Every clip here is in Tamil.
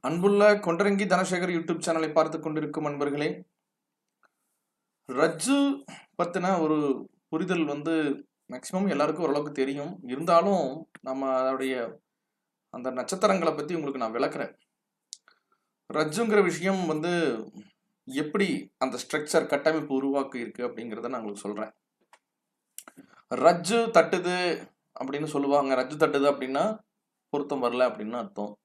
அன்புள்ள கொண்டரங்கி தனசேகர் யூடியூப் சேனலை பார்த்து கொண்டிருக்கும் அன்பர்களே ரஜ்ஜு பத்தின ஒரு புரிதல் வந்து மேக்சிமம் எல்லாருக்கும் ஓரளவுக்கு தெரியும். இருந்தாலும் நம்ம அதோடைய அந்த நட்சத்திரங்களை பத்தி உங்களுக்கு நான் விளக்குறேன். ரஜ்ஜுங்கிற விஷயம் வந்து எப்படி அந்த ஸ்ட்ரக்சர் கட்டமைப்பு உருவாக்கி இருக்கு அப்படிங்கிறத நான் உங்களுக்கு சொல்றேன். ரஜ்ஜு தட்டுது அப்படின்னு சொல்லுவாங்க. ரஜ்ஜு தட்டுது அப்படின்னா பொருத்தம் வரல அப்படின்னு அர்த்தம்.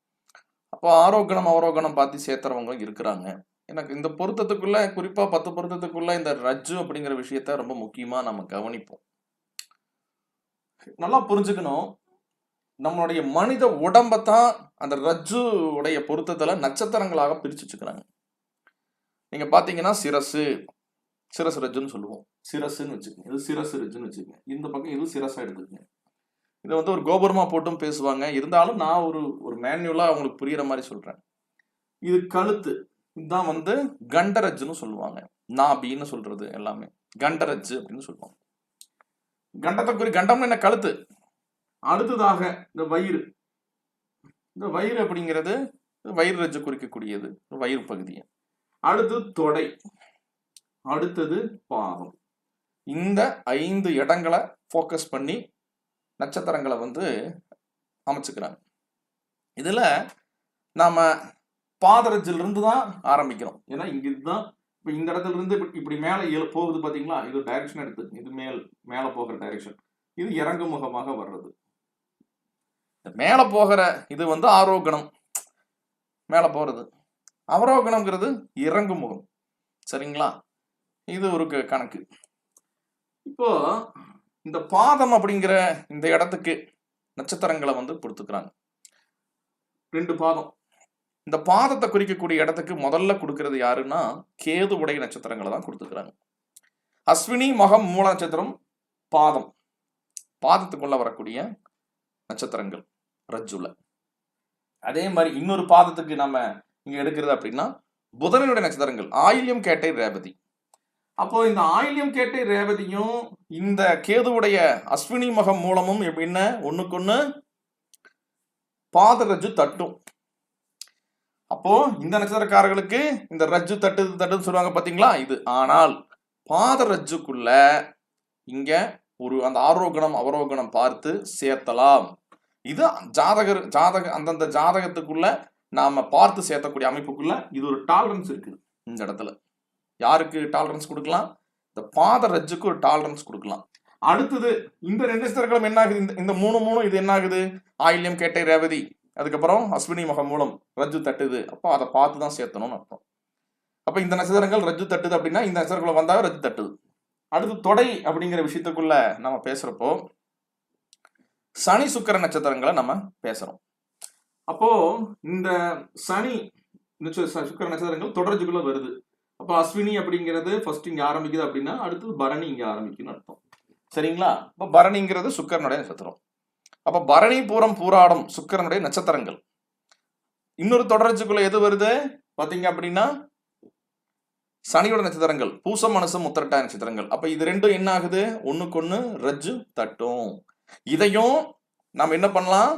அப்போ ஆரோகணம் அவரோக்கணம் பார்த்து சேர்த்துறவங்க இருக்கிறாங்க. எனக்கு இந்த பொருத்தத்துக்குள்ள குறிப்பா பத்து பொருத்தத்துக்குள்ள இந்த ரஜ்ஜு அப்படிங்கிற விஷயத்த ரொம்ப முக்கியமா நம்ம கவனிப்போம். நல்லா புரிஞ்சுக்கணும். நம்மளுடைய மனித உடம்பத்தான் அந்த ரஜ்ஜு உடைய பொருத்தத்துல நட்சத்திரங்களாக பிரிச்சு வச்சுக்கிறாங்க. நீங்க பாத்தீங்கன்னா சிரசு சிரசு ரஜ்ஜுன்னு சொல்லுவோம். சிரசுன்னு வச்சுக்கோங்க. இது சிரசு ரஜ்ஜுன்னு வச்சுக்கோங்க. இந்த பக்கம் இது சிரசா எடுத்துக்கோங்க. இதை வந்து ஒரு கோபுரமா போட்டும் பேசுவாங்க. இருந்தாலும் நான் ஒரு ஒரு மேன்யுவலா அவங்களுக்கு புரிகிற மாதிரி சொல்றேன். இது கழுத்து. இதுதான் வந்து கண்டரஜ்னு சொல்லுவாங்க. நாபின்னு சொல்றது எல்லாமே. கண்டரஜ் அப்படின்னு சொல்லுவாங்க. கண்டத்தை குறி கண்டம்னு என்ன? கழுத்து. அடுத்ததாக இந்த வயிறு. இந்த வயிறு அப்படிங்கிறது வயிறு ரஜ்ஜு குறிக்கக்கூடியது. வயிறு பகுதியை. அடுத்து தொடை. அடுத்தது பாதம் இந்த ஐந்து இடங்களை ஃபோக்கஸ் பண்ணி நட்சத்திரங்களை வந்து அமைச்சுக்கிறாங்க இதில் நாம் பாதரஜிலிருந்து தான் ஆரம்பிக்கிறோம். ஏன்னா இங்கே இதுதான் இப்போ இந்த இடத்துல இருந்து இப்படி- இப்படி மேலே ஏழு போகுது பார்த்தீங்களா இது டைரக்ஷன் எடுத்து இது மேல் மேலே போகிற டைரக்ஷன் இது இறங்கு முகமாக வர்றது. இந்த மேலே போகிற இது வந்து ஆரோகணம். மேலே போகிறது அவரோகணம்ங்கிறது இறங்கு முகம் சரிங்களா? இது ஒரு க- கணக்கு. இப்போ இந்த பாதம் அப்படிங்கிற இந்த இடத்துக்கு நட்சத்திரங்களை வந்து கொடுத்துக்கிறாங்க. ரெண்டு பாதம். இந்த பாதத்தை குறிக்கக்கூடிய இடத்துக்கு முதல்ல கொடுக்கறது யாருன்னா கேது உடைய நட்சத்திரங்களை தான் கொடுத்துக்கிறாங்க. அஸ்வினி மகம் மூல நட்சத்திரம் பாதம். பாதத்துக்குள்ள வரக்கூடிய நட்சத்திரங்கள் ரஜ்ஜுல. அதே மாதிரி இன்னொரு பாதத்துக்கு நம்ம இங்க எடுக்கிறது அப்படின்னா புதனுடைய நட்சத்திரங்கள் ஆயில்யம் கேட்டை ரேவதி. அப்போ இந்த ஆயில்யம் கேட்டை ரேவதியும் இந்த கேதுவுடைய அஸ்வினி மகம் மூலமும் எப்படின்னு ஒண்ணுக்கொண்ணு பாத ரஜ்ஜு தட்டும். அப்போ இந்த நட்சத்திரக்காரர்களுக்கு இந்த ரஜ்ஜு தட்டுது தட்டுன்னு சொல்லுவாங்க பாத்தீங்களா? இது. ஆனால் பாதரஜுக்குள்ள இங்க ஒரு அந்த ஆரோகணம் அவரோகணம் பார்த்து சேர்த்தலாம். இது ஜாதகர் ஜாதக அந்தந்த ஜாதகத்துக்குள்ள நாம பார்த்து சேர்த்தக்கூடிய அமைப்புக்குள்ள இது ஒரு டாலரன்ஸ் இருக்குது இந்த இடத்துல. யாருக்கு டாலரன்ஸ் கொடுக்கலாம்? இந்த பாத ரஜ்ஜுக்கு ஒரு டாலரன்ஸ் கொடுக்கலாம். அடுத்தது இந்த ரெண்டு நட்சத்திரங்களும் என்ன ஆகுது இந்த இந்த மூணு மூணு இது என்ன ஆகுது ஆயில்யம் கேட்டை ரேவதி அதுக்கப்புறம் அஸ்வினி மகம் மூலம் ரஜ்ஜு தட்டுது. அப்போ அதை பார்த்து தான் சேர்த்தணும்னு அர்த்தம். அப்போ இந்த நட்சத்திரங்கள் ரஜ்ஜு தட்டுது அப்படின்னா இந்த நட்சத்திரங்களை வந்தாவே ரஜ்ஜு தட்டுது. அடுத்து தொடை அப்படிங்கிற விஷயத்துக்குள்ள நம்ம பேசுறப்போ சனி சுக்கிர நட்சத்திரங்களை நம்ம பேசுறோம். அப்போ இந்த சனி சுக்கர ச- சுக்கிர நட்சத்திரங்கள் தொடர்ச்சிக்குள்ள வருது. அப்போ அஸ்வினி அப்படிங்கிறது ஃபர்ஸ்ட் இங்கே ஆரம்பிக்குது அப்படின்னா அடுத்தது பரணி இங்கே ஆரம்பிக்குன்னு அர்த்தம். சரிங்களா? அப்போ பரணிங்கிறது சுக்கரனுடைய நட்சத்திரம். அப்போ பரணி பூரம் பூராடம் சுக்கரனுடைய நட்சத்திரங்கள். இன்னொரு தொடர்ச்சிக்குள்ள எது வருது? பார்த்தீங்க அப்படின்னா சனியோட நட்சத்திரங்கள் பூசம் மனசு உத்திரட்டாய நட்சத்திரங்கள். அப்போ இது ரெண்டும் என்ன ஆகுது? ஒண்ணுக்கொண்ணு ரஜ்ஜு தட்டும். இதையும் நாம் என்ன பண்ணலாம்?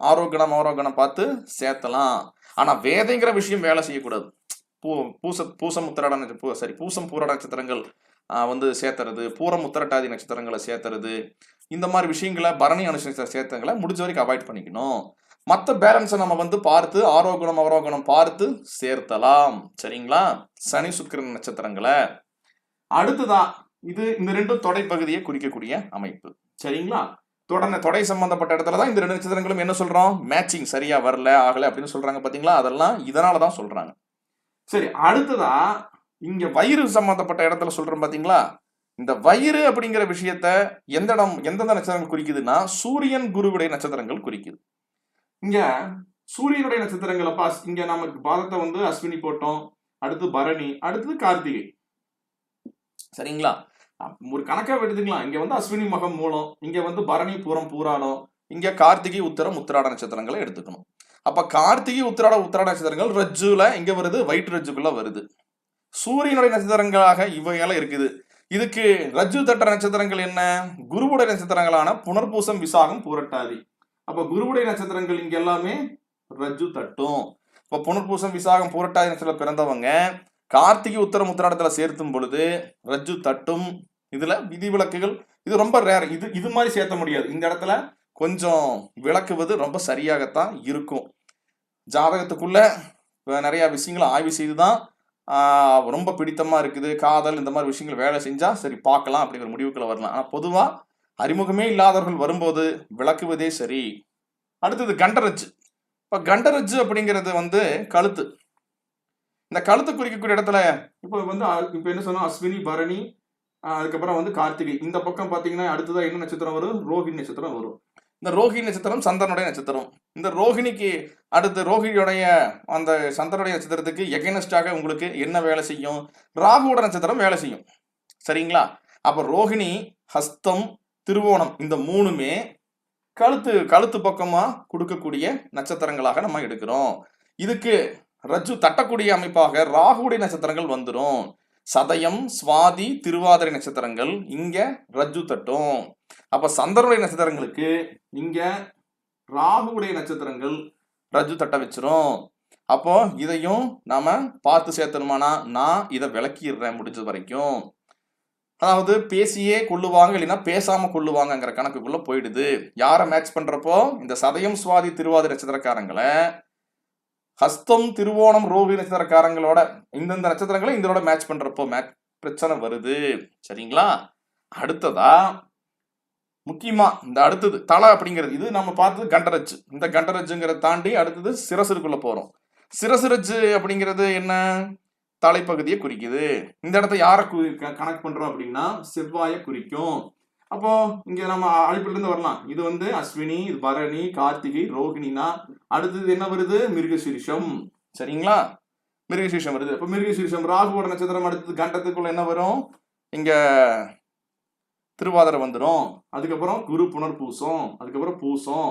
ஆரோகணம் ஆரோகணம் பார்த்து சேர்த்தலாம். ஆனால் வேதைங்கிற விஷயம் வேலை செய்யக்கூடாது. பூ பூச பூசம் உத்திராட நட்ச- பூ சரி பூசம் பூராட நட்சத்திரங்கள் வந்து சேர்த்துறது பூரம் உத்தரட்டாதி நட்சத்திரங்களை சேர்த்துறது இந்த மாதிரி விஷயங்களை பரணி அனுசரித்த சேர்த்தங்களை முடிஞ்ச வரைக்கும் அவாய்ட் பண்ணிக்கணும். மற்ற பேலன்ஸை நம்ம வந்து பார்த்து ஆரோகணம் அவரோகணம் பார்த்து சேர்த்தலாம். சரிங்களா? சனி சுக்கிரன் நட்சத்திரங்களை. அடுத்ததா இது இந்த ரெண்டும் தொடை பகுதியை குறிக்கக்கூடிய அமைப்பு. சரிங்களா? தொடன தொடை சம்பந்தப்பட்ட இடத்துல தான் இந்த ரெண்டு நட்சத்திரங்களும் என்ன சொல்றோம்? மேட்சிங் சரியா வரல ஆகல அப்படின்னு சொல்றாங்க பாத்தீங்களா? அதெல்லாம் இதனால தான் சொல்றாங்க. சரி அடுத்ததா இங்க வயிறு சம்பந்தப்பட்ட இடத்துல சொல்றோம் பாத்தீங்களா? இந்த வயிறு அப்படிங்கிற விஷயத்த எந்த இடம் எந்தெந்த நட்சத்திரங்கள் குறிக்குதுன்னா சூரியன் குருவுடைய நட்சத்திரங்கள் குறிக்குது. இங்க சூரியனுடைய நட்சத்திரங்களை பாஸ் இங்க நமக்கு பாதத்தை வந்து அஸ்வினி போட்டோம் அடுத்து பரணி அடுத்தது கார்த்திகை. சரிங்களா? ஒரு கணக்கா எடுத்துக்கலாம். இங்க வந்து அஸ்வினி மகம் மூலம் இங்க வந்து பரணி பூரம் பூராடம் இங்க கார்த்திகை உத்தரம் உத்திராட நட்சத்திரங்களை எடுத்துக்கணும். அப்ப கார்த்திகை உத்திராட உத்திராட நட்சத்திரங்கள் ரஜ்ஜுல எங்க வருது? வயிற்று ரஜ்ஜுக்குள்ள வருது. சூரியனுடைய நட்சத்திரங்களாக இவையெல்லாம் இருக்குது. இதுக்கு ரஜ்ஜு தட்ட நட்சத்திரங்கள் என்ன? குருவுடைய நட்சத்திரங்களான புனர்பூசம் விசாகம் பூரட்டாதி. அப்ப குருவுடைய நட்சத்திரங்கள் இங்க எல்லாமே ரஜ்ஜு தட்டும். இப்போ புனர்பூசம் விசாகம் புரட்டாதி நட்சத்திரம் பிறந்தவங்க கார்த்திகை உத்தரம் உத்திராடத்துல சேர்த்தும் பொழுது ரஜ்ஜு தட்டும். இதுல விதிவிலக்குகள் இது ரொம்ப ரேர் இது இது மாதிரி சேர்த்த முடியாது. இந்த இடத்துல கொஞ்சம் விளக்குவது ரொம்ப சரியாகத்தான் இருக்கும். ஜாதகத்துக்குள்ள நிறையா நிறைய விஷயங்களை ஆய்வு செய்து தான் ரொம்ப பிடித்தமா இருக்குது காதல் இந்த மாதிரி விஷயங்கள் வேலை செஞ்சா சரி பார்க்கலாம் அப்படிங்கிற முடிவுக்குள்ள வரலாம். ஆனால் பொதுவா அறிமுகமே இல்லாதவர்கள் வரும்போது விளக்குவதே சரி. அடுத்தது கண்டரஜ். இப்போ கண்டரஜ் அப்படிங்கிறது வந்து கழுத்து. இந்த கழுத்து குறிக்கக்கூடிய இடத்துல இப்போ வந்து இப்போ என்ன சொன்னோம் அஸ்வினி பரணி அதுக்கப்புறம் வந்து கார்த்திகை. இந்த பக்கம் பார்த்தீங்கன்னா அடுத்ததாக என்ன நட்சத்திரம் வரும்? ரோஹிணி நட்சத்திரம் வரும். இந்த ரோஹிணி நட்சத்திரம் சந்திரனுடைய நட்சத்திரம். இந்த ரோஹிணிக்கு அடுத்து ரோஹிணியுடைய அந்த சந்திரனுடைய நட்சத்திரத்துக்கு எகனஸ்டாக உங்களுக்கு என்ன வேலை செய்யும்? ராகுவோட நட்சத்திரம் வேலை செய்யும். சரிங்களா? அப்போ ரோஹிணி ஹஸ்தம் திருவோணம் இந்த மூணுமே கழுத்து கழுத்து பக்கமா கொடுக்கக்கூடிய நட்சத்திரங்களாக நம்ம எடுக்கிறோம். இதுக்கு ரஜு தட்டக்கூடிய அமைப்பாக ராகுடைய நட்சத்திரங்கள் வந்துடும் சதயம் சுவாதி திருவாதிரை நட்சத்திரங்கள் இங்க ரஜ்ஜு தட்டும். அப்ப சந்திரனுடைய நட்சத்திரங்களுக்கு இங்க ராகுடைய நட்சத்திரங்கள் ரஜ்ஜு தட்ட வச்சிரும். அப்போ இதையும் நாம பார்த்து சேர்த்தணுமானா நான் இதை விளக்கிடுறேன் முடிஞ்ச வரைக்கும். அதாவது பேசியே கொள்ளுவாங்க இல்லைன்னா பேசாம கொள்ளுவாங்கங்கிற கணக்குக்குள்ள போயிடுது. யாரை மேட்ச் பண்றப்போ இந்த சதயம் சுவாதி திருவாதிரை நட்சத்திரக்காரங்களை ஹஸ்தம் திருவோணம் ரோஹி நட்சத்திரக்காரங்களோட இந்தந்த நட்சத்திரங்களை இதோட மேட்ச் பண்றப்போ மேட்ச் பிரச்சனை வருது. சரிங்களா? அடுத்ததா முக்கியமா இந்த அடுத்தது தலை அப்படிங்கிறது இது நம்ம பார்த்தது கண்டரஜ். இந்த கண்டரஜுங்கிறத தாண்டி அடுத்தது சிரசுக்குள்ள போறோம். சிரசுரஜ் அப்படிங்கிறது என்ன? தலைப்பகுதியை குறிக்குது. இந்த இடத்த யாரை குறி- க- கணக்கு பண்றோம் அப்படின்னா செவ்வாயை குறிக்கும். அப்போ இங்க நம்ம அழைப்புல இருந்து வரலாம். இது வந்து அஸ்வினி இது பரணி கார்த்திகை ரோகிணினா அடுத்தது என்ன வருது? மிருகசீரிஷம். சரிங்களா? மிருகசீரிஷம் வருது. இப்போ மிருகசீரிஷம் ராகுவோட நட்சத்திரம் அடுத்தது கண்டத்துக்குள்ள என்ன வரும்? இங்க திருவாதிரை வந்துடும் அதுக்கப்புறம் குரு புனர்பூசம் அதுக்கப்புறம் பூசம்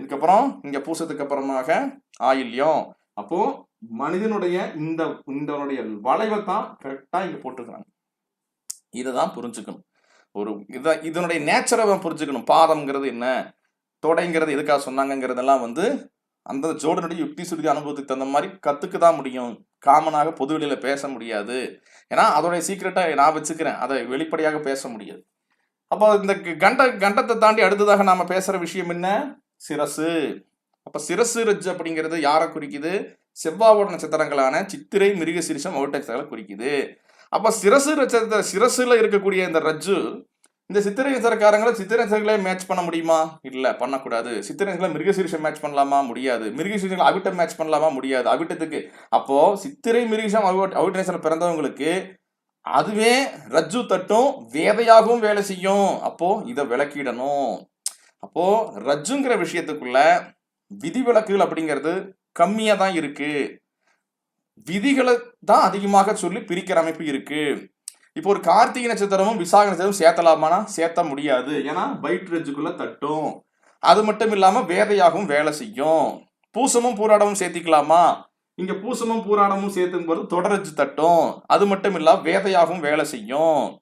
இதுக்கப்புறம் இங்க பூசத்துக்கு அப்புறமாக ஆயில்யம். அப்போ மனிதனுடைய இந்த இந்தனுடைய வளைவை தான் கரெக்டா இங்க போட்டுக்கிறாங்க. இதை தான் புரிஞ்சுக்கணும். ஒரு இத இதனுடைய நேச்சரை புரிஞ்சுக்கணும். பாதம்ங்கிறது என்ன? தொடைங்கிறது எதுக்காக சொன்னாங்கங்கிறதெல்லாம் வந்து அந்த ஜோடனுடைய யுக்தி சுருதி அனுபவத்துக்கு தகுந்த மாதிரி கற்றுக்க தான் முடியும். காமனாக பொது வெளியில் பேச முடியாது. ஏன்னா அதோடைய சீக்கிரட்டை நான் வச்சுக்கிறேன். அதை வெளிப்படையாக பேச முடியாது. அப்போ இந்த கண்ட கண்டத்தை தாண்டி அடுத்ததாக நாம் பேசுகிற விஷயம் என்ன? சிரசு. அப்போ சிரசு ரஜ் அப்படிங்கிறது யாரை குறிக்குது? செவ்வாவோட நட்சத்திரங்களான சித்திரை மிருக சிரிசம் அவிட்ட நட்சத்திரங்களை குறிக்குது. அப்போ சிரசு நட்சத்திர சிரசில் இருக்கக்கூடிய இந்த ரஜ்ஜு இந்த சித்திரை சித்திரேசர்களே மேட்ச் பண்ண முடியுமா இல்லை பண்ணக்கூடாது சித்திரேசர்களை மிருகசீரிஷம் மேட்ச் பண்ணலாமா முடியாது மிருகசீரிஷங்களை அவிட்டம் மேட்ச் பண்ணலாமா முடியாது அவிட்டத்துக்கு அப்போ சித்திரை மிருகசம் அவிட்ட அவிட்ட பிறந்தவங்களுக்கு அதுவே ரஜ்ஜு தட்டும் வேதையாகவும் வேலை செய்யும் அப்போ இதை விளக்கிடணும் அப்போ ரஜ்ஜுங்கிற விஷயத்துக்குள்ள விதிவிலக்குகள் அப்படிங்கிறது கம்மியாக தான் இருக்கு விதிகளை தான் அதிகமாக சொல்லி பிரிக்கிற அமைப்பு இருக்கு இப்போ ஒரு கார்த்திகை நட்சத்திரமும் விசாக நட்சத்திரமும் சேர்த்தலாமானா? சேர்த்த முடியாது. ஏன்னா பைட் ரஜ்ஜுக்குள்ள தட்டும். அது மட்டும் இல்லாம வேதையாகவும் வேலை செய்யும். பூசமும் பூராடமும் சேர்த்திக்கலாமா? இங்க பூசமும் பூராடமும் சேர்த்தும் போது தட்டும். அது மட்டும் இல்ல வேதையாகவும் வேலை செய்யும்.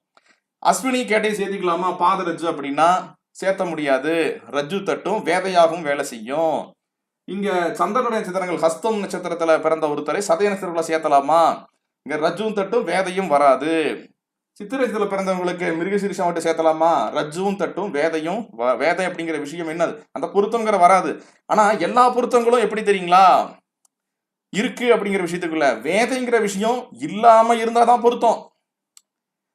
அஸ்வினி கேட்டையும் சேர்த்திக்கலாமா? பாதரஜு அப்படின்னா சேர்த்த முடியாது. ரஜ்ஜு தட்டும் வேதையாகவும் வேலை செய்யும். இங்க சந்திரனுடைய நட்சத்திரங்கள் ஹஸ்தம் நட்சத்திரத்துல பிறந்த ஒருத்தரை சதய நட்சத்திரங்களை சேர்த்தலாமா? இங்க ரஜுவும் தட்டும் வேதையும் வராது. சித்திரத்தில் பிறந்தவங்களுக்கு மிருகசீரிஷம் மட்டும் சேர்த்தலாமா? ரஜ்ஜுவும் தட்டும் வேதையும் வ- வேதை அப்படிங்கிற விஷயம் என்னது? அந்த பொருத்தங்கிற வராது. ஆனா எல்லா பொருத்தங்களும் எப்படி தெரியுங்களா? இருக்கு அப்படிங்கிற விஷயத்துக்குள்ள. வேதைங்கிற விஷயம் இல்லாம இருந்தாதான் பொருத்தம்.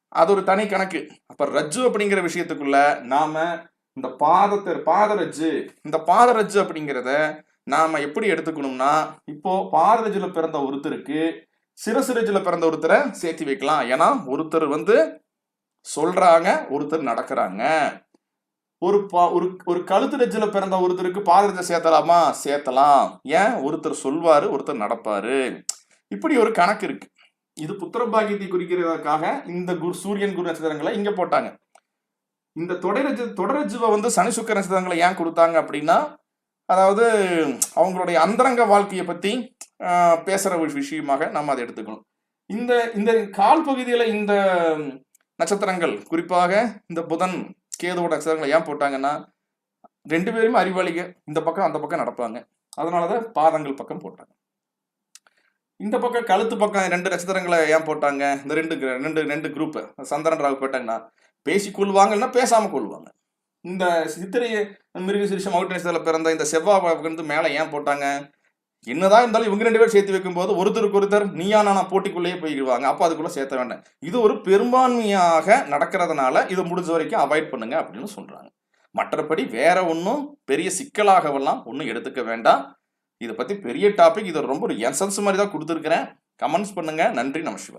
அது ஒரு தனி கணக்கு. அப்ப ரஜ்ஜு அப்படிங்கிற விஷயத்துக்குள்ள நாம இந்த பாதத்தை பாதரஜ்ஜு இந்த பாதரஜ்ஜு அப்படிங்கிறத நாம எப்படி எடுத்துக்கணும்னா இப்போ பாதரஜ்ஜுல பிறந்த ஒருத்தருக்கு சிரசிரஜ்ல பிறந்த ஒருத்தரை சேர்த்து வைக்கலாம். ஏன்னா ஒருத்தர் வந்து சொல்றாங்க ஒருத்தர் நடக்கிறாங்க. ஒரு பா ஒரு ஒரு கழுத்து ரெஜ்ஜில் பிறந்த ஒருத்தருக்கு பாதரஜ சேர்த்தலாமா? சேர்த்தலாம். ஏன்? ஒருத்தர் சொல்வாரு ஒருத்தர் நடப்பாரு. இப்படி ஒரு கணக்கு இருக்கு. இது புத்திர பாக்கியத்தை குறிக்கிறதுக்காக இந்த குரு சூரியன் குரு நட்சத்திரங்களை இங்க போட்டாங்க. இந்த தொடரஜு தொடரஜுவை வந்து சனி சுக்கர நட்சத்திரங்களை ஏன் கொடுத்தாங்க அப்படின்னா அதாவது அவங்களுடைய அந்தரங்க வாழ்க்கையை பத்தி பேசுகிற ஒரு விஷயமாக நம்ம அதை எடுத்துக்கணும். இந்த இந்த கால் பகுதியில் இந்த நட்சத்திரங்கள் குறிப்பாக இந்த புதன் கேதுவோட நட்சத்திரங்களை ஏன் போட்டாங்கன்னா ரெண்டு பேருமே அறிவாளிக. இந்த பக்கம் அந்த பக்கம் நடப்பாங்க. அதனாலதான் பாதங்கள் பக்கம் போட்டாங்க. இந்த பக்கம் கழுத்து பக்கம் ரெண்டு நட்சத்திரங்களை ஏன் போட்டாங்க? இந்த ரெண்டு ரெண்டு ரெண்டு குரூப்பு சந்திரன் ராகு போட்டாங்கன்னா பேசி கொள்வாங்கன்னா பேசாமல் கொள்வாங்க. இந்த சித்திரை மிருக சிரிஷம் அவுட் நட்சத்திரத்தில் பிறந்த இந்த செவ்வாய் வந்து மேலே ஏன் போட்டாங்க? என்னதான் இருந்தாலும் இவங்க ரெண்டு பேரும் சேர்த்து வைக்கும்போது ஒருத்தருக்கு ஒருத்தர் நீயா நானா போட்டிக்குள்ளேயே போயிடுவாங்க அப்போ அதுக்குள்ள சேர்த்த வேண்டாம். இது ஒரு பெரும்பான்மையாக நடக்கிறதுனால இதை முடிஞ்ச வரைக்கும் அவாய்ட் பண்ணுங்க அப்படின்னு சொல்றாங்க. மற்றபடி வேற ஒன்றும் பெரிய சிக்கலாகவெல்லாம் ஒன்றும் எடுத்துக்க வேண்டாம். இதை பத்தி பெரிய டாபிக் இது ரொம்ப ஒரு எசன்ஸ் மாதிரி தான் கொடுத்துருக்கிறேன். கமெண்ட்ஸ் பண்ணுங்க. நன்றி நமசிவா